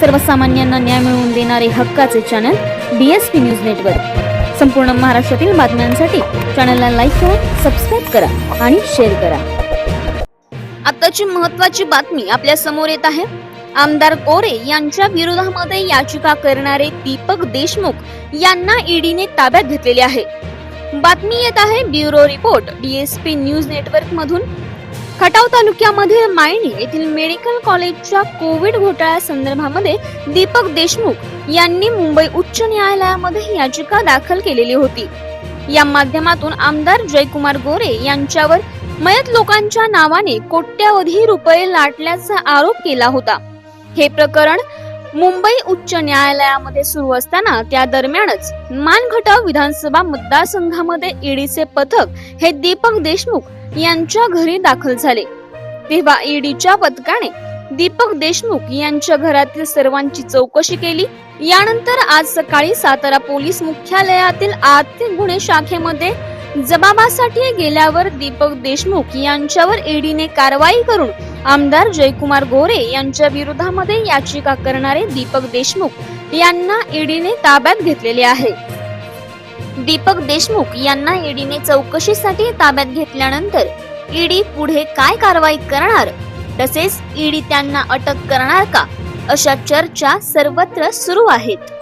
सर्वसामान्यांना न्याय मिळवून देणारे हक्काचे चॅनल डीएसपी न्यूज नेटवर्क संपूर्ण महाराष्ट्रातील बातम्यांसाठी चॅनलला लाईक करा सबस्क्राईब करा आणि शेअर करा. आताची महत्वाची बातमी आपल्यासमोर येत आहे. आमदार कोरे यांच्या विरोधामध्ये याचिका करणारे दीपक देशमुख यांना ईडीने ताब्यात घेतलेले आहे. बातमी येत आहे bureau report DSP news network मधून. खटाव तालुक्यामधील मायणी येथील मेडिकल कॉलेजच्या कोविड घोटाळ्या संदर्भामध्ये दीपक देशमुख यांनी मुंबई उच्च न्यायालयामध्ये याचिका दाखल केलेली होती. या माध्यमातून आमदार जयकुमार गोरे यांच्यावर मयत लोकांच्या नावाने कोट्यावधी रुपये लाटल्याचा आरोप केला होता. हे प्रकरण मुंबई उच्च न्यायालयामध्ये सुरू असताना त्या दरम्यानच मानघटाव विधानसभा मतदारसंघामध्ये ईडीचे पथक हे दीपक देशमुख यांच्या घरी दाखल झाले. तेव्हा ईडीच्या पथकाने दीपक देशमुख यांच्या घरातील सर्वांची चौकशी केली. यानंतर आज सकाळी सातारा पोलीस मुख्यालयातील आर्थिक गुन्हे शाखेमध्ये जबाबासाठी गेल्यावर दीपक देशमुख यांच्यावर ईडीने कारवाई करून आमदार जयकुमार गोरे यांच्या विरोधामध्ये याचिका करणारे दीपक देशमुख यांना ईडीने ताब्यात घेतलेले आहे. दीपक देशमुख यांना ईडीने चौकशीसाठी ताब्यात घेतल्यानंतर ईडी पुढे काय कारवाई करणार? तसेच ईडी त्यांना अटक करणार का? अशा चर्चा सर्वत्र सुरू आहेत.